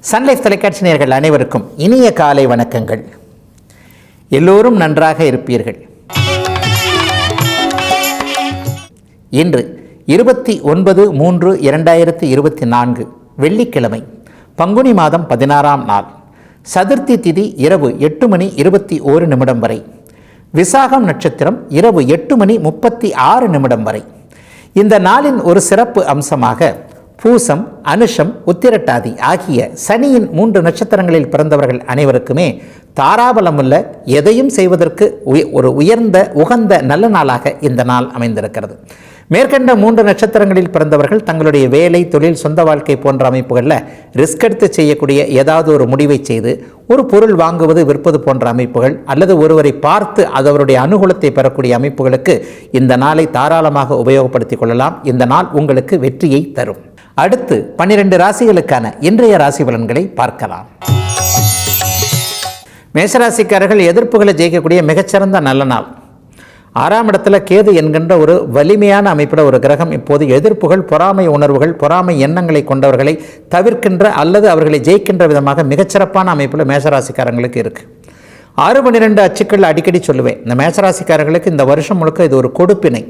Sun Life தொலைக்காட்சி நேர்கள் அனைவருக்கும் இனிய காலை வணக்கங்கள். எல்லோரும் நன்றாக இருப்பீர்கள். இன்று இருபத்தி ஒன்பது மூன்று இரண்டாயிரத்தி இருபத்தி நான்கு வெள்ளிக்கிழமை பங்குனி மாதம் பதினாறாம் நாள் சதுர்த்தி திதி இரவு எட்டு மணி இருபத்தி ஓரு நிமிடம் வரை விசாகம் நட்சத்திரம் இரவு எட்டு மணி முப்பத்தி ஆறு நிமிடம் வரை. இந்த நாளின் ஒரு சிறப்பு அம்சமாக பூசம் அனுஷம் உத்திரட்டாதி ஆகிய சனியின் மூன்று நட்சத்திரங்களில் பிறந்தவர்கள் அனைவருக்குமே தாராபலமுள்ள எதையும் செய்வதற்கு ஒரு உயர்ந்த உகந்த நல்ல நாளாக இந்த நாள் அமைந்திருக்கிறது. மேற்கண்ட மூன்று நட்சத்திரங்களில் பிறந்தவர்கள் தங்களுடைய வேலை தொழில் சொந்த வாழ்க்கை போன்ற அமைப்புகளில் ரிஸ்க் எடுத்து செய்யக்கூடிய ஏதாவது ஒரு முடிவை செய்து ஒரு பொருள் வாங்குவது விற்பது போன்ற அமைப்புகள் அல்லது ஒருவரை பார்த்து அது அவருடைய அனுகூலத்தை பெறக்கூடிய அமைப்புகளுக்கு இந்த நாளை தாராளமாக உபயோகப்படுத்திக் கொள்ளலாம். இந்த நாள் உங்களுக்கு வெற்றியை தரும். அடுத்து பன்னிரண்டு ராசிகளுக்கான இன்றைய ராசி பலன்களை பார்க்கலாம். மேஷராசிக்காரர்கள் எதிர்ப்புகளை ஜெயிக்கக்கூடிய மிகச்சிறந்த நல்ல நாள். ஆறாம் இடத்துல கேது என்கின்ற ஒரு வலிமையான அமைப்பில் ஒரு கிரகம் இப்போது எதிர்ப்புகள் பொறாமை உணர்வுகள் பொறாமை எண்ணங்களை கொண்டவர்களை தவிர்க்கின்ற அல்லது அவர்களை ஜெயிக்கின்ற விதமாக மிகச்சிறப்பான அமைப்பில் மேஷராசிக்காரங்களுக்கு இருக்குது ஆறு பன்னிரெண்டு அச்சுக்கள் அடிக்கடி சொல்லுவேன். இந்த மேஷராசிக்காரர்களுக்கு இந்த வருஷம் முழுக்க இது ஒரு கொடுப்பினை.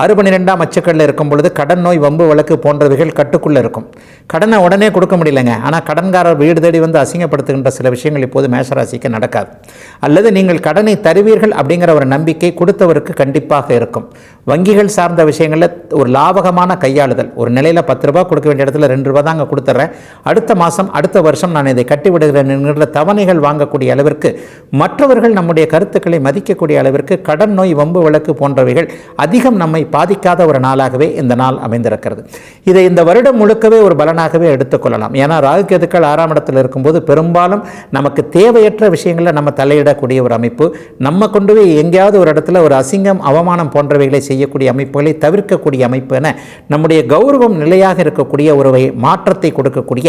ஆறு பன்னிரெண்டாம் அச்சுக்களில் இருக்கும் பொழுது கடன் நோய் வம்பு வழக்கு போன்றவைகள் கட்டுக்குள்ளே இருக்கும். கடனை உடனே கொடுக்க முடியலங்க. ஆனால் கடன்காரர் வீடு தேடி வந்து அசிங்கப்படுத்துகின்ற சில விஷயங்கள் இப்போது மேஷராசிக்கு நடக்காது. அல்லது நீங்கள் கடனை தருவீர்கள் அப்படிங்கிற ஒரு நம்பிக்கை கொடுத்தவருக்கு கண்டிப்பாக இருக்கும். வங்கிகள் சார்ந்த விஷயங்களில் ஒரு லாபகமான கையாளுதல். ஒரு நிலையில் பத்து ரூபாய் கொடுக்க வேண்டிய இடத்துல ரெண்டு ரூபா தாங்க கொடுத்துட்றேன் அடுத்த மாதம் அடுத்த வருஷம் நான் இதை கட்டி விடுகிறேன் என்கிற தவணைகள் வாங்கக்கூடிய அளவிற்கு மற்றவர்கள் நம்முடைய கருத்துக்களை மதிக்கக்கூடிய அளவிற்கு கடன் நோய் வம்பு வழக்கு போன்றவைகள் அதிகம் நம்மை பாதிக்காத ஒரு நாளாகவே இந்த நாள் அமைந்திருக்கிறது. இதை இந்த வருடம் முழுக்கவே ஒரு பலனாகவே எடுத்துக்கொள்ளலாம் ஏன்னா ராகுகேதுக்கள் ஆறாம் இடத்தில் இருக்கும்போது பெரும்பாலும் நமக்கு தேவையற்ற விஷயங்களில் நம்ம தலையிடக்கூடிய ஒரு அமைப்பு. நம்ம கொண்டு போய் எங்கேயாவது ஒரு இடத்துல ஒரு அசிங்கம் அவமானம் போன்றவைகளை செய்ய செய்யக்கூடிய அமைப்புகளை தவிர்க்கக்கூடிய அமைப்பு என நம்முடைய கௌரவம் நிலையாக இருக்கக்கூடிய ஒரு மாற்றத்தை கொடுக்கக்கூடிய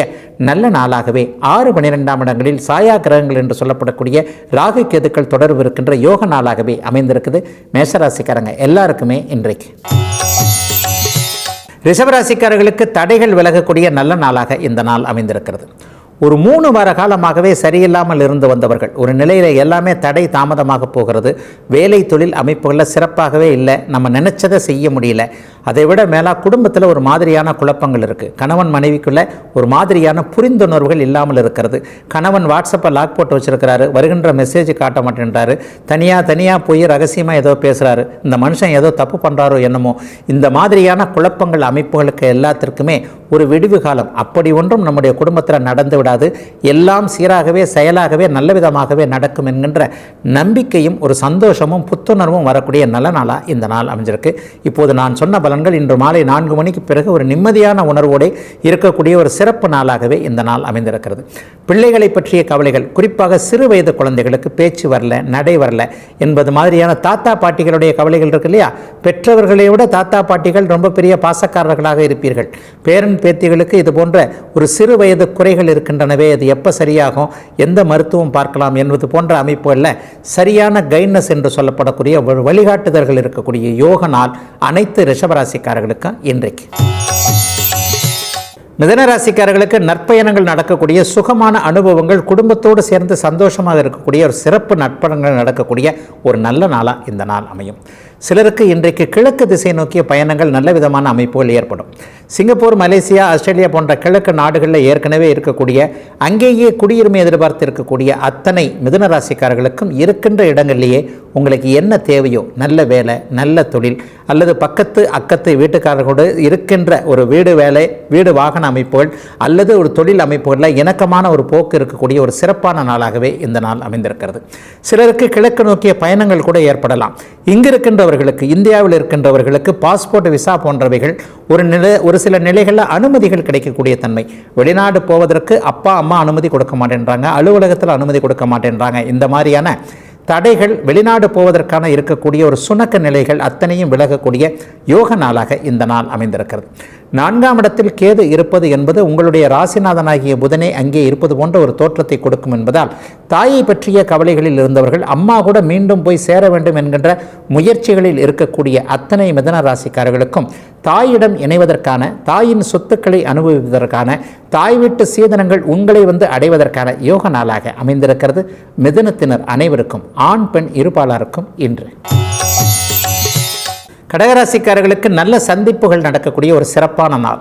நல்ல நாளாகவே ஆறு பன்னிரெண்டாம் இடங்களில் சாயா கிரகங்கள் என்று சொல்லப்படக்கூடிய ராகு கேதுக்கள் தொடர்பு இருக்கின்ற யோக நாளாகவே அமைந்திருக்குது. மேசராசிக்காரங்க எல்லாருக்குமே இன்றைக்கு. ரிஷபராசிக்காரர்களுக்கு தடைகள் விலகக்கூடிய நல்ல நாளாக இந்த நாள் அமைந்திருக்கிறது. ஒரு மூணு வார காலமாகவே சரியில்லாமல் இருந்து வந்தவர்கள். ஒரு நிலையில் எல்லாமே தடை தாமதமாக போகிறது. வேலை தொழில் அமைப்புகளில் சிறப்பாகவே இல்லை. நம்ம நினச்சதை செய்ய முடியல. அதை விட மேலா குடும்பத்தில் ஒரு மாதிரியான குழப்பங்கள் இருக்குது கணவன் மனைவிக்குள்ளே ஒரு மாதிரியான புரிந்துணர்வுகள் இல்லாமல் இருக்கிறது. கணவன் வாட்ஸ்அப்பை லாக் போட்டு வச்சுருக்கிறாரு. வருகின்ற மெசேஜ் காட்ட மாட்டேன்றாரு. தனியாக தனியாக போய் ரகசியமாக ஏதோ பேசுகிறாரு இந்த மனுஷன் ஏதோ தப்பு பண்ணுறாரோ என்னமோ. இந்த மாதிரியான குழப்பங்கள் அமைப்புகளுக்கு எல்லாத்திற்குமே ஒரு விடிவு காலம். அப்படி ஒன்றும் நம்முடைய குடும்பத்தில் நடந்து விடாது எல்லாம் சீராகவே செயலாகவே நல்ல விதமாகவே நடக்கும் என்கின்ற நம்பிக்கையும் ஒரு சந்தோஷமும் புத்துணர்வும் வரக்கூடிய நல்ல நாளாக இந்த நாள் அமைஞ்சிருக்கு. இப்போது நான் சொன்ன பலன்கள் இன்று மாலை நான்கு மணிக்கு பிறகு ஒரு நிம்மதியான உணர்வோடு இருக்கக்கூடிய ஒரு சிறப்பு நாளாகவே இந்த நாள் அமைந்திருக்கிறது. பிள்ளைகளை பற்றிய கவலைகள் குறிப்பாக சிறு வயது குழந்தைகளுக்கு பேச்சு வரல நடை வரல என்பது மாதிரியான தாத்தா பாட்டிகளுடைய கவலைகள் இருக்கு இல்லையா? பெற்றவர்களை விட தாத்தா பாட்டிகள் ரொம்ப பெரிய பாசக்காரர்களாக இருப்பீர்கள். பேரன் பேத்திகளுக்கு இது போன்ற ஒரு சிறு வயது குறைகள் இருக்கின்றனவே அது எப்போ சரியாகும் எந்த மருத்துவம் பார்க்கலாம் என்பது போன்ற அமைப்புகளில் சரியான கைட்னஸ் என்று சொல்லப்படக்கூடிய ஒரு வழிகாட்டுதல்கள் இருக்கக்கூடிய யோக நாள் அனைத்து ரிஷபராசிக்காரர்களுக்கும் இன்றைக்கு. மிதனராசிக்காரர்களுக்கு நற்பயணங்கள் நடக்கக்கூடிய சுகமான அனுபவங்கள் குடும்பத்தோடு சேர்ந்து சந்தோஷமாக இருக்கக்கூடிய ஒரு சிறப்பு நற்பயணங்கள் நடக்கக்கூடிய ஒரு நல்ல நாளாக இந்த நாள் அமையும். சிலருக்கு இன்றைக்கு கிழக்கு திசை நோக்கிய பயணங்கள் நல்ல விதமான அமைப்புகள் ஏற்படும். சிங்கப்பூர் மலேசியா ஆஸ்திரேலியா போன்ற கிழக்கு நாடுகளில் ஏற்கனவே இருக்கக்கூடிய அங்கேயே குடியுரிமை எதிர்பார்த்து இருக்கக்கூடிய அத்தனை மிதுன ராசிக்காரர்களுக்கும் இருக்கின்ற இடங்களிலேயே உங்களுக்கு என்ன தேவையோ நல்ல வேலை நல்ல தொழில் அல்லது பக்கத்து அக்கத்து வீட்டுக்காரர்களோடு இருக்கின்ற ஒரு வீடு வேலை வீடு வாகன அமைப்புகள் அல்லது ஒரு தொழில் அமைப்புகளில் இணக்கமான ஒரு போக்கு இருக்கக்கூடிய ஒரு சிறப்பான நாளாகவே இந்த நாள் அமைந்திருக்கிறது. சிலருக்கு கிழக்கு நோக்கிய பயணங்கள் கூட ஏற்படலாம். இங்கு இருக்கின்றவர்களுக்கு இந்தியாவில் இருக்கின்றவர்களுக்கு பாஸ்போர்ட் விசா போன்றவைகள் ஒரு நிலை ஒரு சில நிலைகளில் அனுமதிகள் கிடைக்கக்கூடிய தன்மை. வெளிநாடு போவதற்கு அப்பா அம்மா அனுமதி கொடுக்க மாட்டேன்றாங்க அலுவலகத்தில் அனுமதி கொடுக்க மாட்டேன்றாங்க. இந்த மாதிரியான தடைகள் வெளிநாடு போவதற்கான இருக்கக்கூடிய ஒரு சுணக்க நிலைகள் அத்தனையும் விலகக்கூடிய யோக நாளாக இந்த நாள் அமைந்திருக்கிறது. நான்காம் இடத்தில் கேது இருப்பது என்பது உங்களுடைய ராசிநாதனாகிய புதனே அங்கே இருப்பது போன்ற ஒரு தோற்றத்தை கொடுக்கும் என்பதால் தாயை பற்றிய கவலைகளில் இருந்தவர்கள் அம்மா கூட மீண்டும் போய் சேர வேண்டும் என்கின்ற முயற்சிகளில் இருக்கக்கூடிய அத்தனை மிதன ராசிக்காரர்களுக்கும் தாயிடம் இணைவதற்கான தாயின் சொத்துக்களை அனுபவிப்பதற்கான தாய் வீட்டு சீதனங்கள் உங்களை வந்து அடைவதற்கான யோக நாளாக அமைந்திருக்கிறது. மிதனத்தினர் அனைவருக்கும் ஆண் பெண் இருபாலாருக்கும் இன்று. கடகராசிக்காரர்களுக்கு நல்ல சந்திப்புகள் நடக்கக்கூடிய ஒரு சிறப்பான நாள்.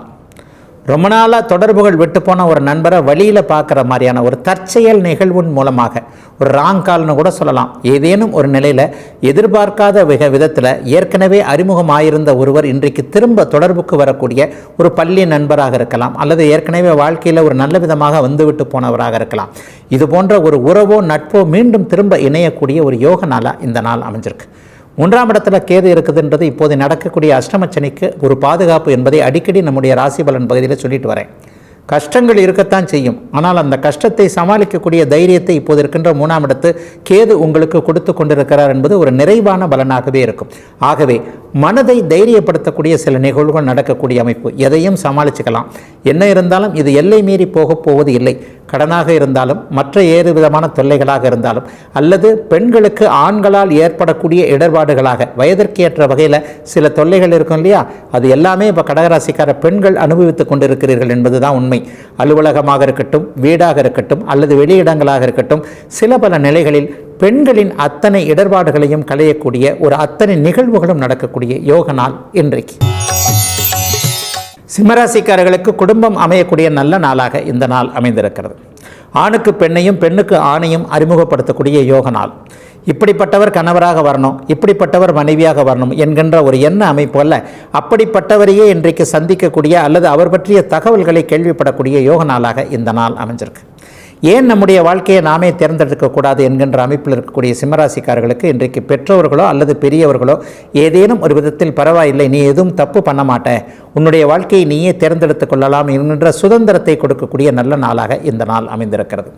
ரொம்ப நாளாக தொடர்புகள் விட்டு போன ஒரு நண்பரை வழியில் பார்க்குற மாதிரியான ஒரு தற்செயல் நிகழ்வின் மூலமாக ஒரு ராங் கால்னு கூட சொல்லலாம். ஏதேனும் ஒரு நிலையில் எதிர்பார்க்காத விக விதத்தில் ஏற்கனவே அறிமுகமாயிருந்த ஒருவர் இன்றைக்கு திரும்ப தொடர்புக்கு வரக்கூடிய ஒரு பள்ளி நண்பராக இருக்கலாம். அல்லது ஏற்கனவே வாழ்க்கையில் ஒரு நல்ல விதமாக வந்துவிட்டு போனவராக இருக்கலாம். இது போன்ற ஒரு உறவோ நட்போ மீண்டும் திரும்ப இணையக்கூடிய ஒரு யோக நாளாக இந்த நாள் அமைஞ்சிருக்கு. ஒன்றாம் இடத்துல கேது இருக்குதுன்றது இப்போது நடக்கக்கூடிய அஷ்டமச்சனிக்கு ஒரு பாதுகாப்பு என்பதை அடிக்கடி நம்முடைய ராசி பலன் பகுதியில் சொல்லிட்டு வரேன். கஷ்டங்கள் இருக்கத்தான் செய்யும். ஆனால் அந்த கஷ்டத்தை சமாளிக்கக்கூடிய தைரியத்தை இப்போது இருக்கின்ற மூணாம் இடத்து கேது உங்களுக்கு கொடுத்து கொண்டிருக்கிறார் என்பது ஒரு நிறைவான பலனாகவே இருக்கும். ஆகவே மனதை தைரியப்படுத்தக்கூடிய சில நிகழ்வுகள் நடக்கக்கூடிய அமைப்பு. எதையும் சமாளிச்சுக்கலாம். என்ன இருந்தாலும் இது எல்லை மீறி போகப் போவது இல்லை. கடனாக இருந்தாலும் மற்ற ஏறு விதமான தொல்லைகளாக இருந்தாலும் அல்லது பெண்களுக்கு ஆண்களால் ஏற்படக்கூடிய இடர்பாடுகளாக வயதிற்கேற்ற வகையில் சில தொல்லைகள் இருக்கும் இல்லையா? அது எல்லாமே இப்போ கடகராசிக்கார பெண்கள் அனுபவித்துக் கொண்டிருக்கிறீர்கள் என்பதுதான் உண்மை. அலுவலகமாக இருக்கட்டும் வீடாக இருக்கட்டும் அல்லது வெளியிடங்களாக இருக்கட்டும் சில பல நிலைகளில் பெண்களின் அத்தனை இடர்பாடுகளையும் களையக்கூடிய ஒரு அத்தனை நிகழ்வுகளும் நடக்கக்கூடிய யோக நாள் இன்றைக்கு. சிம்மராசிக்காரர்களுக்கு குடும்பம் அமையக்கூடிய நல்ல நாளாக இந்த நாள் அமைந்திருக்கிறது. ஆணுக்கு பெண்ணையும் பெண்ணுக்கு ஆணையும் அறிமுகப்படுத்தக்கூடிய யோக நாள். இப்படிப்பட்டவர் கணவராக வரணும் இப்படிப்பட்டவர் மனைவியாக வரணும் என்கின்ற ஒரு எண்ண அமைப்பு அல்ல அப்படிப்பட்டவரையே இன்றைக்கு சந்திக்கக்கூடிய அல்லது அவர் பற்றிய தகவல்களை கேள்விப்படக்கூடிய யோக நாளாக இந்த நாள் அமைஞ்சிருக்கு. ஏன் நம்முடைய வாழ்க்கையை நாமே தேர்ந்தெடுக்கக்கூடாது என்கின்ற அமைப்பில் இருக்கக்கூடிய சிம்மராசிக்காரர்களுக்கு இன்றைக்கு பெற்றோர்களோ அல்லது பெரியவர்களோ ஏதேனும் ஒரு விதத்தில் பரவாயில்லை நீ எதுவும் தப்பு பண்ண மாட்ட. உன்னுடைய வாழ்க்கையை நீயே தேர்ந்தெடுத்து கொள்ளலாம் என்கின்ற சுதந்திரத்தை கொடுக்கக்கூடிய நல்ல நாளாக இந்த நாள் அமைந்திருக்கிறது.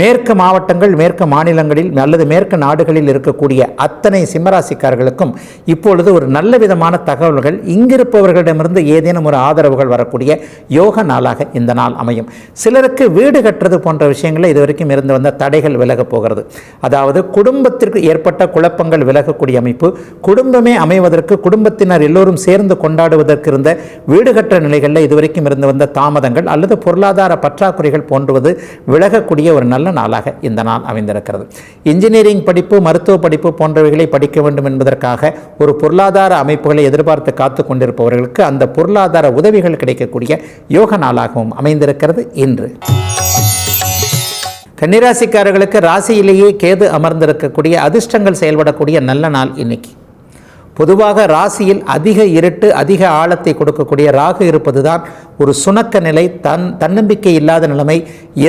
மேற்கு மாவட்டங்கள் மேற்கு மாநிலங்களில் அல்லது மேற்கு நாடுகளில் இருக்கக்கூடிய அத்தனை சிம்மராசிக்காரர்களுக்கும் இப்பொழுது ஒரு நல்ல விதமான தகவல்கள் இங்கிருப்பவர்களிடமிருந்து ஏதேனும் ஒரு ஆதரவுகள் வரக்கூடிய யோக நாளாக இந்த நாள் அமையும். சிலருக்கு வீடு கட்டுறது போன்ற விஷயங்களில் இதுவரைக்கும் இருந்து வந்த தடைகள் விலகப் போகிறது. அதாவது குடும்பத்திற்கு ஏற்பட்ட குழப்பங்கள் விலகக்கூடிய அமைப்பு குடும்பமே அமைவதற்கு குடும்பத்தினர் எல்லோரும் சேர்ந்து கொண்டாடுவதற்கு இருந்த வீடு கட்டுற நிலைகளில் இதுவரைக்கும் இருந்து வந்த தாமதங்கள் அல்லது பொருளாதார பற்றாக்குறைகள் போன்றுவது விலகக்கூடிய ஒரு நல்ல நாளாக இந்த நாள் அமைந்திருக்கிறது. இன்ஜினியரிங் படிப்பு மருத்துவ படிப்பு போன்றவைகளை படிக்க வேண்டும் என்பதற்காக ஒரு பொருளாதார அமைப்புகளை எதிர்பார்த்து காத்து கொண்டிருப்பவர்களுக்கு அந்த பொருளாதார உதவிகள் கிடைக்கக்கூடிய யோக நாளாகவும் அமைந்திருக்கிறது இன்று. கன்னிராசிக்காரர்களுக்கு ராசியிலேயே கேது அமர்ந்திருக்கக்கூடிய அதிர்ஷ்டங்கள் செயல்படக்கூடிய நல்ல நாள் இன்னைக்கு. பொதுவாக ராசியில் அதிக இருட்டு அதிக ஆழத்தை கொடுக்கக்கூடிய ராகு இருப்பது தான் ஒரு சுணக்க நிலை தன் தன்னம்பிக்கை இல்லாத நிலைமை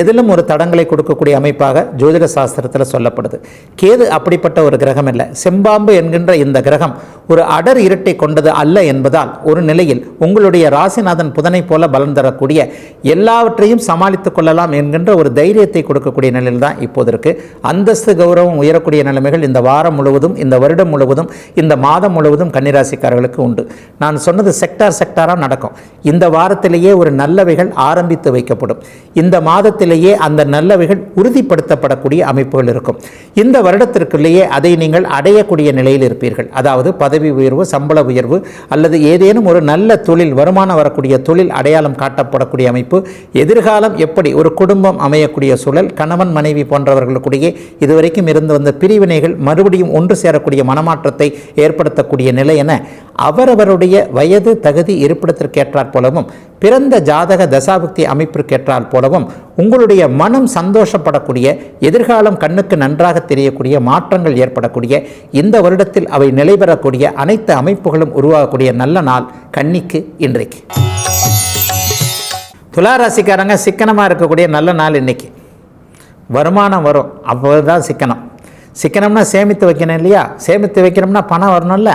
எதிலும் ஒரு தடங்களை கொடுக்கக்கூடிய அமைப்பாக ஜோதிட சாஸ்திரத்தில் சொல்லப்படுது. கேது அப்படிப்பட்ட ஒரு கிரகம் இல்லை. செம்பாம்பு என்கின்ற இந்த கிரகம் ஒரு அடர் இருட்டை கொண்டது அல்ல என்பதால் ஒரு நிலையில் உங்களுடைய ராசிநாதன் புதனை போல பலன் தரக்கூடிய எல்லாவற்றையும் சமாளித்துக் கொள்ளலாம் என்கின்ற ஒரு தைரியத்தை கொடுக்கக்கூடிய நிலையில் தான் இப்போது இருக்குது அந்தஸ்து கௌரவம் உயரக்கூடிய நிலைமைகள் இந்த வாரம் முழுவதும் இந்த வருடம் முழுவதும் இந்த மாதம் முழுவதும் கன்னிராசிக்காரர்களுக்கு உண்டு. நான் சொன்னது செக்டார் செக்டாராக நடக்கும். இந்த வாரத்திலேயே ஒரு நல்லவைகள் ஆரம்பித்து வைக்கப்படும். இந்த மாதத்திலேயே அந்த நல்லவைகள் உறுதிப்படுத்தப்படக்கூடிய அமைப்புகள் இருக்கும். இந்த வருடத்திற்குள்ளேயே அதை நீங்கள் அடையக்கூடிய நிலையில் இருப்பீர்கள். அதாவது பதவி உயர்வு சம்பள உயர்வு அல்லது ஏதேனும் ஒரு நல்ல தொழில் வருமானம் வரக்கூடிய தொழில் அடையாளம் காட்டப்படக்கூடிய அமைப்பு எதிர்காலம் எப்படி ஒரு குடும்பம் அமையக்கூடிய சூழல் கணவன் மனைவி போன்றவர்களுக்குடைய இதுவரைக்கும் இருந்து வந்த பிரிவினைகள் மறுபடியும் ஒன்று சேரக்கூடிய மனமாற்றத்தை ஏற்படுத்த ஏற்படுத்தக்கூடிய நிலை என அவரவருடைய வயது தகுதி இருப்பிடத்திற்கேற்றாற் போலவும் பிறந்த ஜாதக தசாபக்தி அமைப்பிற்கேற்றால் போலவும் உங்களுடைய மனம் சந்தோஷப்படக்கூடிய எதிர்காலம் கண்ணுக்கு நன்றாக தெரியக்கூடிய மாற்றங்கள் ஏற்படக்கூடிய இந்த வருடத்தில் அவை நிலைபெறக்கூடிய அனைத்து அமைப்புகளும் உருவாகக்கூடிய நல்ல நாள் கன்னிக்கு இன்றைக்கு. துளாராசிக்காரங்க சிக்கனமாக இருக்கக்கூடிய நல்ல நாள் இன்றைக்கி வருமானம் வரும். அப்போது தான் சிக்கனம். சிக்கனம்னா சேமித்து வைக்கணும் இல்லையா? சேமித்து வைக்கணும்னா பணம் வரணும்ல.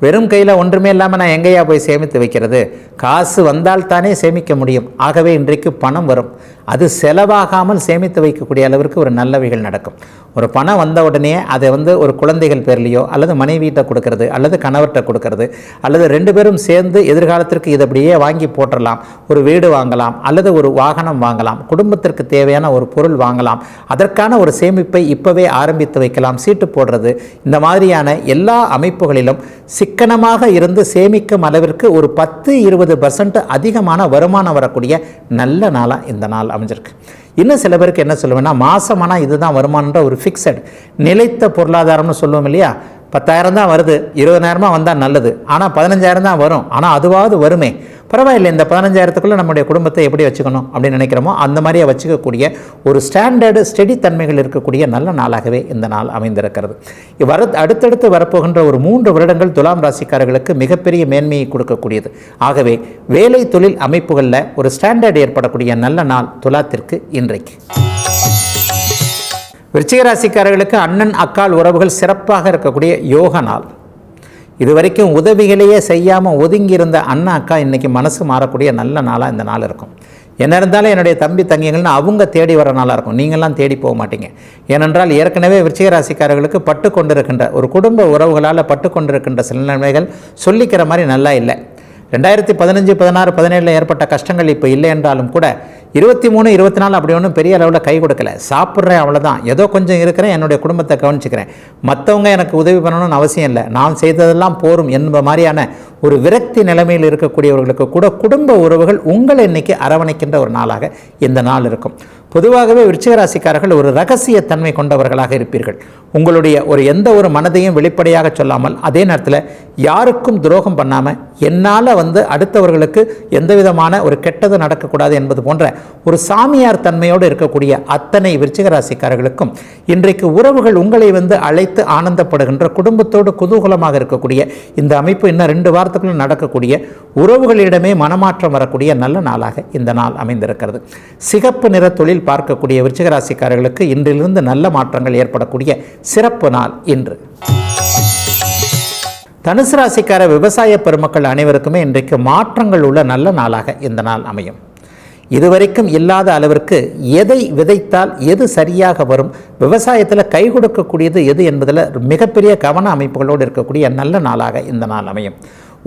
வெறும் கையில் ஒன்றுமே இல்லாமல் நான் எங்கேயா போய் சேமித்து வைக்கிறது? காசு வந்தால் தானே சேமிக்க முடியும். ஆகவே இன்றைக்கு பணம் வரும். அது செலவாகாமல் சேமித்து வைக்கக்கூடிய அளவிற்கு ஒரு நல்லவைகள் நடக்கும். ஒரு பணம் வந்த உடனே அதை வந்து ஒரு குழந்தைகள் பேர்லேயோ அல்லது மனைவியிட்ட கொடுக்கறது அல்லது கணவர்கிட்ட கொடுக்கறது அல்லது ரெண்டு பேரும் சேர்ந்து எதிர்காலத்திற்கு இதை அப்படியே வாங்கி போட்டுடலாம் ஒரு வீடு வாங்கலாம் அல்லது ஒரு வாகனம் வாங்கலாம் குடும்பத்திற்கு தேவையான ஒரு பொருள் வாங்கலாம். அதற்கான ஒரு சேமிப்பை இப்போவே ஆரம்பித்து வைக்கலாம் சீட்டு போடுறது. இந்த மாதிரியான எல்லா அமைப்புகளிலும் சிக்கனமாக இருந்து சேமிக்கும் அளவிற்கு ஒரு பத்து இருபது பர்சன்ட் அதிகமான வருமானம் வரக்கூடிய நல்ல நாளாக இந்த நாள். அமைஞ்சிருக்கு. இன்னும் சில பேருக்கு என்ன சொல்லுவேன்னா மாதமானால் இதுதான் வருமானன்ற ஒரு ஃபிக்ஸட் நிலைத்த பொருளாதாரம்னு சொல்லுவோம் இல்லையா? பத்தாயிரம் தான் வருது இருபதாயிரமா வந்தால் நல்லது. ஆனால் பதினஞ்சாயிரம் தான் வரும். ஆனால் அதுவாவது வருமே. பரவாயில்லை இந்த பதினஞ்சாயிரத்துக்குள்ளே நம்முடைய குடும்பத்தை எப்படி வச்சுக்கணும் அப்படின்னு நினைக்கிறோமோ அந்த மாதிரியே வச்சுக்கக்கூடிய ஒரு ஸ்டாண்டர்டு ஸ்டெடி தன்மைகள் இருக்கக்கூடிய நல்ல நாளாகவே இந்த நாள் அமைந்திருக்கிறது. வர அடுத்தடுத்து வரப்போகின்ற ஒரு மூன்று வருடங்கள் துலாம் ராசிக்காரர்களுக்கு மிகப்பெரிய மேன்மையை கொடுக்கக்கூடியது. ஆகவே வேலை தொழில் அமைப்புகளில் ஒரு ஸ்டாண்டர்ட் ஏற்படக்கூடிய நல்ல நாள் துலாத்திற்கு இன்றைக்கு. விருச்சிகராசிக்காரர்களுக்கு அண்ணன் அக்கால் உறவுகள் சிறப்பாக இருக்கக்கூடிய யோக நாள். இதுவரைக்கும் உதவிகளையே செய்யாமல் ஒதுங்கி இருந்த அண்ணன் அக்கா இன்றைக்கி மனசு மாறக்கூடிய நல்ல நாளாக இந்த நாள் இருக்கும். என்ன இருந்தாலும் என்னுடைய தம்பி தங்கிகள்னு அவங்க தேடி வர நாளாக இருக்கும். நீங்களாம் தேடி போக மாட்டீங்க. ஏனென்றால் ஏற்கனவே விருச்சிகராசிக்காரர்களுக்கு பட்டு கொண்டிருக்கின்ற ஒரு குடும்ப உறவுகளால் பட்டு கொண்டிருக்கின்ற சில நிலைமைகள் சொல்லிக்கிற மாதிரி நல்லா இல்லை. ரெண்டாயிரத்தி பதினஞ்சு பதினாறு பதினேழில் ஏற்பட்ட கஷ்டங்கள் இப்போ இல்லை என்றாலும் கூட இருபத்தி மூணு இருபத்தி நாலு அப்படி ஒன்றும் பெரிய அளவில் கை கொடுக்கல. சாப்பிட்றேன் அவ்வளோதான் ஏதோ கொஞ்சம் இருக்கிறேன் என்னுடைய குடும்பத்தை கவனிச்சுக்கிறேன். மற்றவங்க எனக்கு உதவி பண்ணணும்னு அவசியம் இல்லை. நான் செய்ததெல்லாம் போரும் என்ப மாதிரியான ஒரு விரக்தி நிலைமையில் இருக்கக்கூடியவர்களுக்கு கூட குடும்ப உறவுகள் உங்களை இன்னைக்கு அரவணைக்கின்ற ஒரு நாளாக இந்த நாள் இருக்கும். பொதுவாகவே விருச்சிகராசிக்காரர்கள் ஒரு ரகசிய தன்மை கொண்டவர்களாக இருப்பீர்கள். உங்களுடைய ஒரு எந்த ஒரு மனதையும் வெளிப்படையாக சொல்லாமல் அதே நேரத்தில் யாருக்கும் துரோகம் பண்ணாமல் என்னால் வந்து அடுத்தவர்களுக்கு எந்த விதமான ஒரு கெட்டது நடக்கக்கூடாது என்பது போன்ற ஒரு சாமியார் தன்மையோடு இருக்கக்கூடிய அத்தனை விருச்சிக ராசிக்காரர்களுக்கும் இன்றைக்கு உறவுகள் உங்களை வந்து அழைத்து ஆனந்தப்படுகின்ற குடும்பத்தோடு குதூகலமாக இருக்கக்கூடிய இந்த அமைப்பு இன்னும் ரெண்டு வாரத்துக்குள்ள நடக்கக்கூடிய உறவுகளிடமே மனமாற்றம் வரக்கூடிய நல்ல நாளாக இந்த நாள் அமைந்திருக்கிறது. சிகப்பு நிற தொழில் பார்க்கக்கூடிய விருச்சிக ராசிக்காரர்களுக்கு இன்றிலிருந்து நல்ல மாற்றங்கள் ஏற்படக்கூடிய சிறப்பு நாள் இன்று. தனுசு ராசிக்கார விவசாய பெருமக்கள் அனைவருக்குமே இன்றைக்கு மாற்றங்கள் உள்ள நல்ல நாளாக இந்த நாள் அமையும். இதுவரைக்கும் இல்லாத அளவிற்கு எதை விதைத்தால் எது சரியாக வரும்? விவசாயத்தில் கை கொடுக்கக்கூடியது எது என்பதில் மிகப்பெரிய கவன அமைப்புகளோடு இருக்கக்கூடிய நல்ல நாளாக இந்த நாள் அமையும்.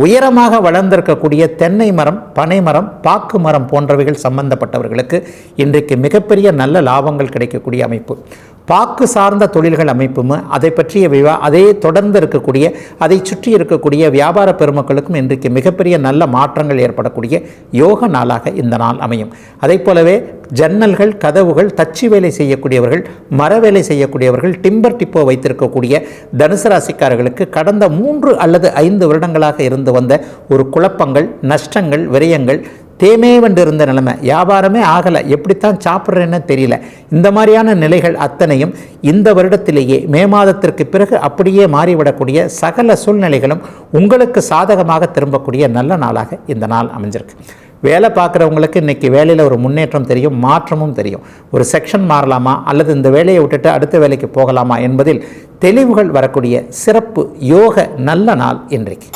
உயரமாக வளர்ந்திருக்கக்கூடிய தென்னை மரம் பனை மரம் பாக்கு மரம் போன்றவைகள் சம்பந்தப்பட்டவர்களுக்கு இன்றைக்கு மிகப்பெரிய நல்ல லாபங்கள் கிடைக்கக்கூடிய அமைப்பு. பாக்கு சார்ந்த தொழில்கள் அமைப்பும் அதை பற்றிய விவா அதை தொடர்ந்து இருக்கக்கூடிய அதை சுற்றி இருக்கக்கூடிய வியாபார பெருமக்களுக்கும் இன்றைக்கு மிகப்பெரிய நல்ல மாற்றங்கள் ஏற்படக்கூடிய யோக நாளாக இந்த நாள் அமையும். அதே போலவே ஜன்னல்கள் கதவுகள் தச்சு வேலை செய்யக்கூடியவர்கள் மர வேலை செய்யக்கூடியவர்கள் டிம்பர் டிப்போ வைத்திருக்கக்கூடிய தனுசு ராசிக்காரர்களுக்கு கடந்த மூன்று அல்லது ஐந்து வருடங்களாக இருந்து வந்த ஒரு குழப்பங்கள் நஷ்டங்கள் விரயங்கள் தேமேவென்று இருந்த நிலைமை. வியாபாரமே ஆகலை. எப்படித்தான் சாப்பிட்றேன்னு தெரியல. இந்த மாதிரியான நிலைகள் அத்தனையும் இந்த வருடத்திலேயே மே மாதத்திற்கு பிறகு அப்படியே மாறிவிடக்கூடிய சகல சூழ்நிலைகளும் உங்களுக்கு சாதகமாக திரும்பக்கூடிய நல்ல நாளாக இந்த நாள் அமைஞ்சிருக்கு. வேலை பார்க்குறவங்களுக்கு இன்றைக்கி வேலையில் ஒரு முன்னேற்றம் தெரியும் மாற்றமும் தெரியும். ஒரு செக்ஷன் மாறலாமா? அல்லது இந்த வேலையை விட்டுட்டு அடுத்த வேலைக்கு போகலாமா? என்பதில் தெளிவுகள் வரக்கூடிய சிறப்பு யோக நல்ல நாள் இன்றைக்கு.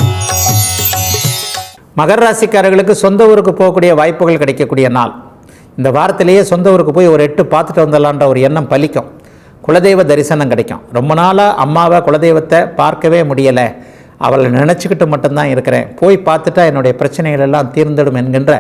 மகர ராசிக்காரர்களுக்கு சொந்த ஊருக்கு போகக்கூடிய வாய்ப்புகள் கிடைக்கக்கூடிய நாள். இந்த வாரத்திலேயே சொந்த ஊருக்கு போய் ஒரு எட்டு பார்த்துட்டு வந்துடலான்ற ஒரு எண்ணம் பலிக்கும். குலதெய்வ தரிசனம் கிடைக்கும். ரொம்ப நாளாக அம்மாவை குலதெய்வத்தை பார்க்கவே முடியலை. அவளை நினச்சிக்கிட்டு மட்டும்தான் இருக்கிறேன். போய் பார்த்துட்டா என்னுடைய பிரச்சனைகள் எல்லாம் தீர்ந்திடும் என்கின்ற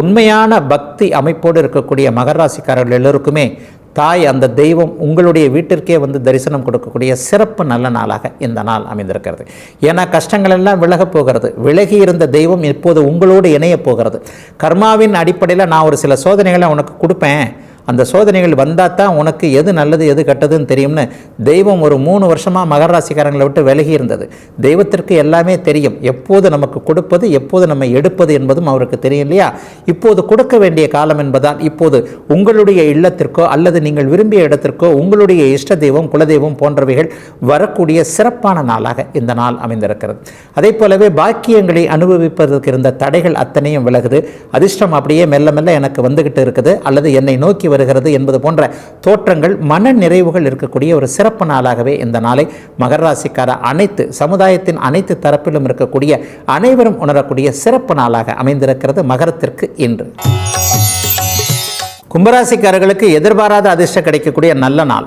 உண்மையான பக்தி அமைப்போடு இருக்கக்கூடிய மகராசிக்காரர்கள் எல்லோருக்குமே தாய் அந்த தெய்வம் உங்களுடைய வீட்டிற்கே வந்து தரிசனம் கொடுக்கக்கூடிய சிறப்பு நல்ல நாளாக இந்த நாள் அமைந்திருக்கிறது. ஏன்னா கஷ்டங்கள் எல்லாம் விலகப் போகிறது. விலகி இருந்த தெய்வம் இப்போது உங்களோடு இணையப் போகிறது. கர்மாவின் அடிப்படையில் நான் ஒரு சில சோதனைகளை உனக்கு கொடுப்பேன். அந்த சோதனைகள் வந்தால் தான் உனக்கு எது நல்லது எது கெட்டதுன்னு தெரியும்னு தெய்வம் ஒரு மூணு வருஷமாக மகர ராசிக்காரங்களை விட்டு விலகி இருந்தது. தெய்வத்திற்கு எல்லாமே தெரியும். எப்போது நமக்கு கொடுப்பது எப்போது நம்ம எடுப்பது என்பதும் அவருக்கு தெரியும் இல்லையா? இப்போது கொடுக்க வேண்டிய காலம் என்பதால் இப்போது உங்களுடைய இல்லத்திற்கோ அல்லது நீங்கள் விரும்பிய இடத்திற்கோ உங்களுடைய இஷ்ட தெய்வம் குலதெய்வம் போன்றவைகள் வரக்கூடிய சிறப்பான நாளாக இந்த நாள் அமைந்திருக்கிறது. அதே போலவே பாக்கியங்களை அனுபவிப்பதற்கு இருந்த தடைகள் அத்தனையும் விலகுது. அதிர்ஷ்டம் அப்படியே மெல்ல மெல்ல எனக்கு வந்துகிட்டு இருக்குது. அல்லது என்னை நோக்கி வருகிறது என்பது போன்ற தோற்றங்கள் மன நிறைவுகள் இருக்கக்கூடிய ஒரு சிறப்பு நாளாகவே இந்த நாளை மகர ராசிக்கார அனைத்து சமுதாயத்தின் அனைத்து தரப்பிலும் இருக்கக்கூடிய அனைவரும் உணரக்கூடிய சிறப்பு நாளாக அமைந்திருக்கிறது மகரத்திற்கு இன்று. கும்பராசிக்காரர்களுக்கு எதிர்பாராத அதிர்ஷ்டம் கிடைக்கக்கூடிய நல்ல நாள்.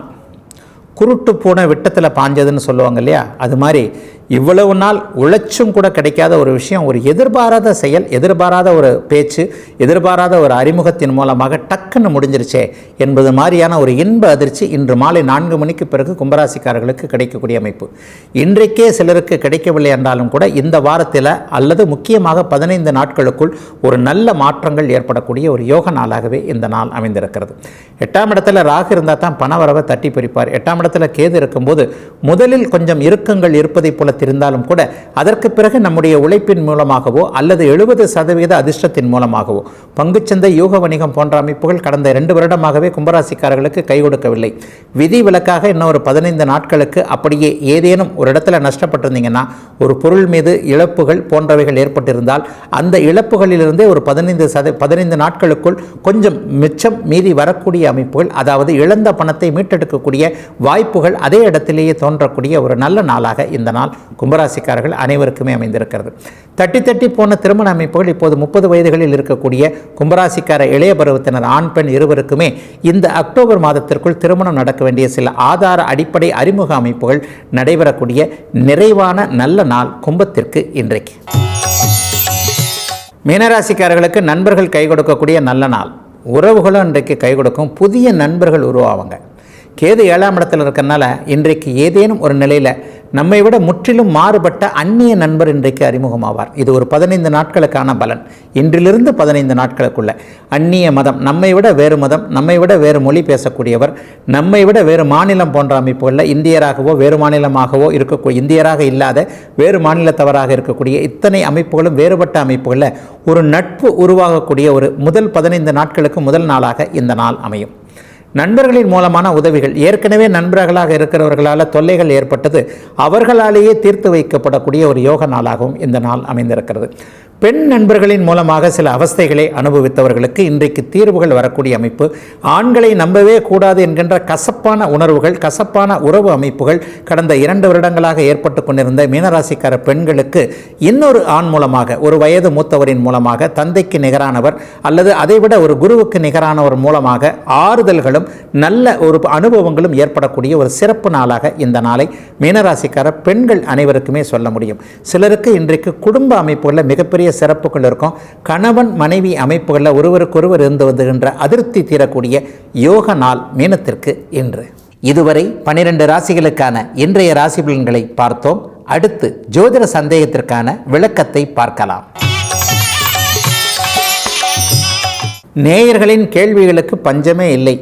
குருட்டு போன விட்டத்தில் பாஞ்சதுன்னு சொல்லுவாங்க இல்லையா? அது மாதிரி இவ்வளவு நாள் உழைச்சும் கூட கிடைக்காத ஒரு விஷயம் ஒரு எதிர்பாராத செயல் எதிர்பாராத ஒரு பேச்சு எதிர்பாராத ஒரு அறிமுகத்தின் மூலமாக டக்குன்னு முடிஞ்சிருச்சே என்பது மாதிரியான ஒரு இன்ப அதிர்ச்சி இன்று மாலை நான்கு மணிக்கு பிறகு கும்பராசிக்காரர்களுக்கு கிடைக்கக்கூடிய அமைப்பு. இன்றைக்கே சிலருக்கு கிடைக்கவில்லை என்றாலும் கூட இந்த வாரத்தில் அல்லது முக்கியமாக பதினைந்து நாட்களுக்குள் ஒரு நல்ல மாற்றங்கள் ஏற்படக்கூடிய ஒரு யோக நாளாகவே இந்த நாள் அமைந்திருக்கிறது. எட்டாம் இடத்துல ராகு இருந்தால் தான் பணவரவை தட்டி பிரிப்பார். எட்டாம் இடத்துல கேது இருக்கும்போது முதலில் கொஞ்சம் இறுக்கங்கள் இருப்பதைப் போல இருந்தாலும் கூட அதற்கு பிறகு நம்முடைய உழைப்பின் மூலமாகவோ அல்லது எழுபது சதவீத அதிர்ஷ்டத்தின் மூலமாகவோ பங்குச்சந்தை யூக வணிகம் போன்ற அமைப்புகள் கடந்த இரண்டு வருடமாகவே கும்பராசிக்காரர்களுக்கு கை கொடுக்கவில்லை. விதி விலக்காக இன்னும் ஒரு பதினைந்து நாட்களுக்கு அப்படியே ஏதேனும் ஒரு இடத்துல நஷ்டப்பட்டிருந்தீங்கன்னா ஒரு பொருள் மீது இழப்புகள் போன்றவைகள் ஏற்பட்டிருந்தால் அந்த இழப்புகளிலிருந்தே ஒரு பதினைந்து சத பதினைந்து நாட்களுக்குள் கொஞ்சம் மிச்சம் மீதி வரக்கூடிய அமைப்புகள் அதாவது இழந்த பணத்தை மீட்டெடுக்கக்கூடிய வாய்ப்புகள் அதே இடத்திலேயே தோன்றக்கூடிய ஒரு நல்ல நாளாக இந்த நாள் கும்பராசிக்காரர்கள் அனைவருக்குமே அமைந்திருக்கிறது. தட்டி தட்டி போன திருமண அமைப்புகள் இப்போது முப்பது வயதுகளில் இருக்கக்கூடிய கும்பராசிக்கார இளைய பருவத்தினர் ஆண் பெண் இருவருக்குமே இந்த அக்டோபர் மாதத்திற்குள் திருமணம் நடக்க வேண்டிய சில ஆதார அடிப்படை அறிமுக அமைப்புகள் நடைபெறக்கூடிய நிறைவான நல்ல நாள் கும்பத்திற்கு இன்றைக்கு. மீனராசிக்காரர்களுக்கு நண்பர்கள் கை கொடுக்கக்கூடிய நல்ல நாள். உறவுகளும் இன்றைக்கு கை கொடுக்கும் புதிய நண்பர்கள் உருவாவாங்க. கேது ஏழாம் இடத்தில் இருக்கிறனால இன்றைக்கு ஏதேனும் ஒரு நிலையில் நம்மை விட முற்றிலும் மாறுபட்ட அந்நிய நண்பர் இன்றைக்கு அறிமுகமாவார். இது ஒரு பதினைந்து நாட்களுக்கான பலன். இன்றிலிருந்து பதினைந்து நாட்களுக்குள்ள. அந்நிய மதம் நம்மை விட வேறு மதம் நம்மை விட வேறு மொழி பேசக்கூடியவர் நம்மை விட வேறு மாநிலம் போன்ற அமைப்புகளில் இந்தியராகவோ வேறு மாநிலமாகவோ இருக்கக்கூடிய இந்தியராக இல்லாத வேறு மாநிலத்தவராக இருக்கக்கூடிய இத்தனை அமைப்புகளும் வேறுபட்ட அமைப்புகளில் ஒரு நட்பு உருவாகக்கூடிய ஒரு முதல் பதினைந்து நாட்களுக்கு முதல் நாளாக இந்த நாள் அமையும். நண்பர்களின் மூலமான உதவிகள். ஏற்கனவே நண்பர்களாக இருக்கிறவர்களால் தொல்லைகள் ஏற்பட்டது. அவர்களாலேயே தீர்த்து வைக்கப்படக்கூடிய ஒரு யோக நாளாகவும் இந்த நாள் அமைந்திருக்கிறது. பெண் நண்பர்களின் மூலமாக சில அவஸ்தைகளை அனுபவித்தவர்களுக்கு இன்றைக்கு தீர்வுகள் வரக்கூடிய அமைப்பு. ஆண்களை நம்பவே கூடாது என்கின்ற கசப்பான உணர்வுகள் கசப்பான உறவு அமைப்புகள் கடந்த இரண்டு வருடங்களாக ஏற்பட்டு கொண்டிருந்த மீனராசிக்கார பெண்களுக்கு இன்னொரு ஆண் மூலமாக ஒரு வயது மூத்தவரின் மூலமாக தந்தைக்கு நிகரானவர் அல்லது அதைவிட ஒரு குருவுக்கு நிகரானவர் மூலமாக ஆறுதல்களும் நல்ல ஒரு அனுபவங்களும் ஏற்படக்கூடிய ஒரு சிறப்பு நாளாக இந்த நாளை மீனராசிக்கார பெண்கள் அனைவருக்குமே சொல்ல முடியும். சிலருக்கு இன்றைக்கு குடும்ப அமைப்புகளில் மிகப்பெரிய சிறப்புகள் இருக்கும் கணவன் மனைவி அமைப்புகளில் ஒருவருக்கொருவர் இருந்து வருகின்ற அதிருப்தி தீரக்கூடிய யோக நாள் மீனத்திற்கு இன்று. இதுவரை பனிரெண்டு ராசிகளுக்கான இன்றைய ராசி பலன்களை பார்த்தோம். அடுத்து ஜோதிட சந்தேகத்திற்கான விளக்கத்தை பார்க்கலாம். நேயர்களின் கேள்விகளுக்கு பஞ்சமே இல்லை.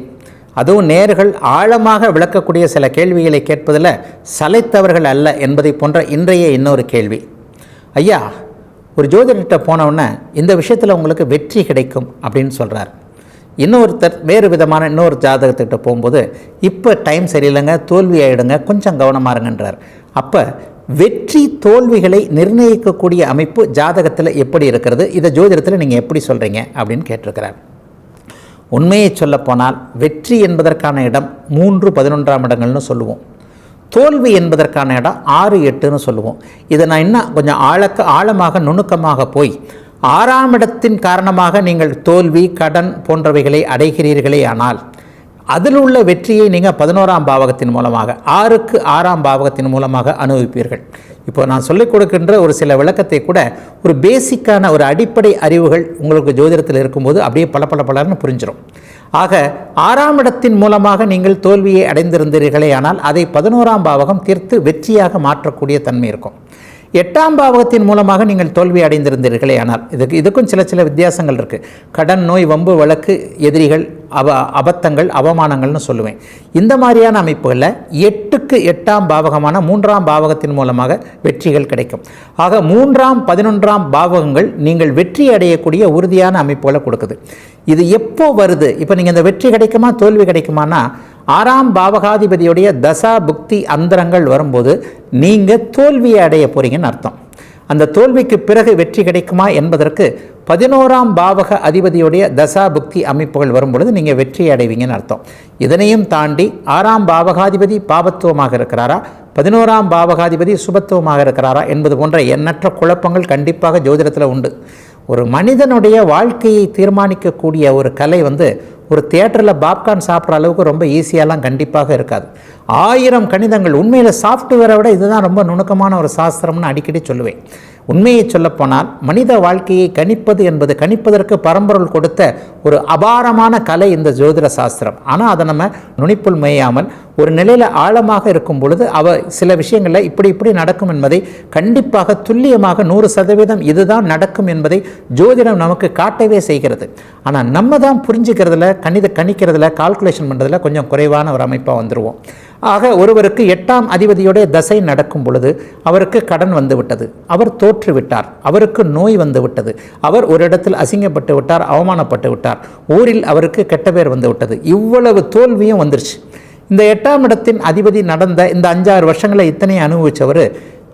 அதுவும் நேர்கள் ஆழமாக விளக்கக்கூடிய சில கேள்விகளை கேட்பதில் சலைத்தவர்கள் அல்ல என்பதை போன்ற இன்றைய இன்னொரு கேள்வி. ஐயா ஒரு ஜோதிடர்கிட்ட போனவுடனே இந்த விஷயத்தில் உங்களுக்கு வெற்றி கிடைக்கும் அப்படின்னு சொல்கிறார் இன்னொருத்தர் வேறு விதமான இன்னொரு ஜாதகத்துக்கிட்ட போகும்போது இப்போ டைம் சரியில்லைங்க தோல்வி ஆகிடுங்க கொஞ்சம் கவனமாக இருங்கன்றார். அப்போ வெற்றி தோல்விகளை நிர்ணயிக்கக்கூடிய அமைப்பு ஜாதகத்தில் எப்படி இருக்கிறது இதை ஜோதிடத்தில் நீங்கள் எப்படி சொல்கிறீங்க அப்படின்னு கேட்டிருக்கிறார். உண்மையை சொல்லப்போனால் வெற்றி என்பதற்கான இடம் மூன்று பதினொன்றாம் இடங்கள்னு சொல்லுவோம். தோல்வி என்பதற்கான இடம் ஆறு எட்டுன்னு சொல்லுவோம். இதை நான் இன்னும் கொஞ்சம் ஆழக்க ஆழமாக நுணுக்கமாக போய் ஆறாம் இடத்தின் காரணமாக நீங்கள் தோல்வி கடன் போன்றவைகளை அடைகிறீர்களே ஆனால் அதில் உள்ள வெற்றியை நீங்கள் பதினோராம் பாவகத்தின் மூலமாக ஆறுக்கு ஆறாம் பாவகத்தின் மூலமாக அனுபவிப்பீர்கள். இப்போ நான் சொல்லிக் கொடுக்கின்ற ஒரு சில விளக்கத்தை கூட ஒரு பேசிக்கான ஒரு அடிப்படை அறிவுகள் உங்களுக்கு ஜோதிடத்தில் இருக்கும்போது அப்படியே பல பல பலர்னு புரிஞ்சிடும் ஆக ஆறாம் இடத்தின் மூலமாக நீங்கள் தோல்வியை அடைந்திருந்தீர்களே ஆனால் அதை பதினோராம் பாவகம் தீர்த்து வெற்றியாக மாற்றக்கூடிய தன்மை இருக்கும். எட்டாம் பாவகத்தின் மூலமாக நீங்கள் தோல்வி அடைந்திருந்தீர்களே ஆனால் இதுக்கு இதுக்கும் சில சில வித்தியாசங்கள் இருக்குது கடன் நோய் வம்பு வழக்கு எதிரிகள் அவ அபத்தங்கள் அவமானங்கள்னு சொல்லுவேன். இந்த மாதிரியான அமைப்புகளில் எட்டுக்கு எட்டாம் பாவகமான மூன்றாம் பாவகத்தின் மூலமாக வெற்றிகள் கிடைக்கும். ஆக மூன்றாம் பதினொன்றாம் பாவகங்கள் நீங்கள் வெற்றி அடையக்கூடிய உறுதியான அமைப்புகளை கொடுக்குது. இது எப்போ வருது? இப்போ நீங்கள் இந்த வெற்றி கிடைக்குமா தோல்வி கிடைக்குமானா ஆறாம் பாவகாதிபதியுடைய தசா புக்தி அந்தரங்கள் வரும்போது நீங்கள் தோல்வியை அடைய போகிறீங்கன்னு அர்த்தம். அந்த தோல்விக்கு பிறகு வெற்றி கிடைக்குமா என்பதற்கு பதினோராம் பாவக அதிபதியுடைய தசா புக்தி அமைப்புகள் வரும்பொழுது நீங்கள் வெற்றி அடைவீங்கன்னு அர்த்தம். இதனையும் தாண்டி ஆறாம் பாவகாதிபதி பாபத்துவமாக இருக்கிறாரா? பதினோராம் பாவகாதிபதி சுபத்துவமாக இருக்கிறாரா என்பது போன்ற எண்ணற்ற குழப்பங்கள் கண்டிப்பாக ஜோதிடத்தில் உண்டு. ஒரு மனிதனுடைய வாழ்க்கையை தீர்மானிக்கக்கூடிய ஒரு கலை வந்து ஒரு தியேட்டரில் பாப்கார்ன் சாப்பிட்ற அளவுக்கு ரொம்ப ஈஸியாலாம் கண்டிப்பாக இருக்காது. ஆயிரம் கணிதங்கள். உண்மையில் சாஃப்ட்வேரை விட இதுதான் ரொம்ப நுணுக்கமான ஒரு சாஸ்திரம்னு அடிக்கடி சொல்லுவேன். உண்மையை சொல்லப்போனால் மனித வாழ்க்கையை கணிப்பது என்பது கணிப்பதற்கு பரம்பொருள் கொடுத்த ஒரு அபாரமான கலை இந்த ஜோதிட சாஸ்திரம். ஆனால் அதை நம்ம நுனிப்புள் மேயாமல் ஒரு நிலையில் ஆழமாக இருக்கும் பொழுது அவ சில விஷயங்களில் இப்படி இப்படி நடக்கும் என்பதை கண்டிப்பாக துல்லியமாக நூறு சதவீதம் இதுதான் நடக்கும் என்பதை ஜோதிடம் நமக்கு காட்டவே செய்கிறது. ஆனால் நம்ம தான் புரிஞ்சுக்கிறதுல கணித கணிக்கிறதுல கால்குலேஷன் பண்ணுறதுல கொஞ்சம் குறைவான ஒரு அமைப்பாக வந்துடுவோம் ஆக ஒருவருக்கு எட்டாம் அதிபதியுடைய தசை நடக்கும் பொழுது அவருக்கு கடன் வந்துவிட்டது அவர் தோற்று விட்டார் அவருக்கு நோய் வந்துவிட்டது. அவர் ஒரு இடத்தில் அசிங்கப்பட்டு விட்டார் அவமானப்பட்டு விட்டார். ஊரில் அவருக்கு கெட்ட பேர் வந்துவிட்டது. இவ்வளவு தோல்வியும் வந்துருச்சு. இந்த எட்டாம் இடத்தின் அதிபதி நடந்த இந்த அஞ்சாறு வருஷங்களை இத்தனை அனுபவித்தவர்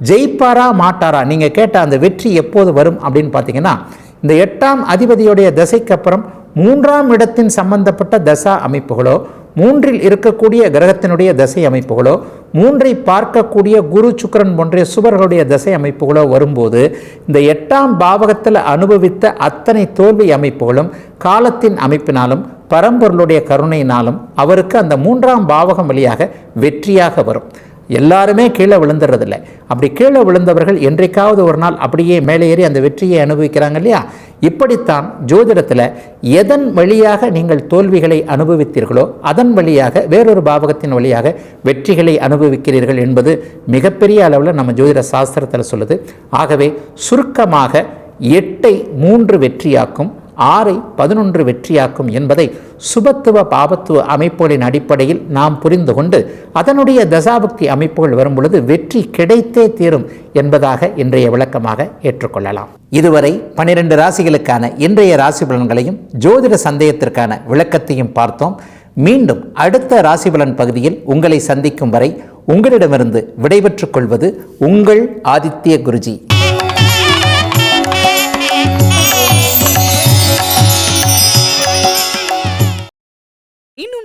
ஜெயிப்பாரா மாட்டாரா? நீங்கள் கேட்ட அந்த வெற்றி எப்போது வரும்? அப்படின்னு பார்த்தீங்கன்னா இந்த எட்டாம் அதிபதியுடைய தசைக்கு அப்புறம் மூன்றாம் இடத்தின் சம்பந்தப்பட்ட தசா அமைப்புகளோ மூன்றில் இருக்கக்கூடிய கிரகத்தினுடைய தசை அமைப்புகளோ மூன்றை பார்க்கக்கூடிய குரு சுக்கரன் போன்ற சுவர்களுடைய தசை அமைப்புகளோ வரும்போது இந்த எட்டாம் பாவகத்தில் அனுபவித்த அத்தனை தோல்வி அமைப்புகளும் காலத்தின் அமைப்பினாலும் பரம்பொருளுடைய கருணையினாலும் அவருக்கு அந்த மூன்றாம் பாவகம் வழியாக வெற்றியாக வரும். எல்லாருமே கீழே விழுந்துறதில்ல. அப்படி கீழே விழுந்தவர்கள் என்றைக்காவது ஒரு நாள் அப்படியே மேலே ஏறி அந்த வெற்றியை அனுபவிக்கிறாங்க இல்லையா? இப்படித்தான் ஜோதிடத்தில் எதன் வழியாக நீங்கள் தோல்விகளை அனுபவித்தீர்களோ அதன் வழியாக வேறொரு பாவகத்தின் வழியாக வெற்றிகளை அனுபவிக்கிறீர்கள் என்பது மிகப்பெரிய அளவில் நம்ம ஜோதிட சாஸ்திரத்தில் சொல்லுது. ஆகவே சுருக்கமாக எட்டை மூன்று வெற்றியாக்கும் ஆறை பதினொன்று வெற்றியாக்கும் என்பதை சுபத்துவ பாபத்துவ அமைப்புகளின் அடிப்படையில் நாம் புரிந்து கொண்டு அதனுடைய தசாபக்தி அமைப்புகள் வரும் பொழுது வெற்றி கிடைத்தே தீரும் என்பதாக இன்றைய விளக்கமாக ஏற்றுக்கொள்ளலாம். இதுவரை பனிரெண்டு ராசிகளுக்கான இன்றைய ராசி பலன்களையும் ஜோதிட சந்தேகத்திற்கான விளக்கத்தையும் பார்த்தோம். மீண்டும் அடுத்த ராசிபலன் பகுதியில் உங்களை சந்திக்கும் வரை உங்களிடமிருந்து விடைபெற்றுக் கொள்வது உங்கள் ஆதித்ய குருஜி.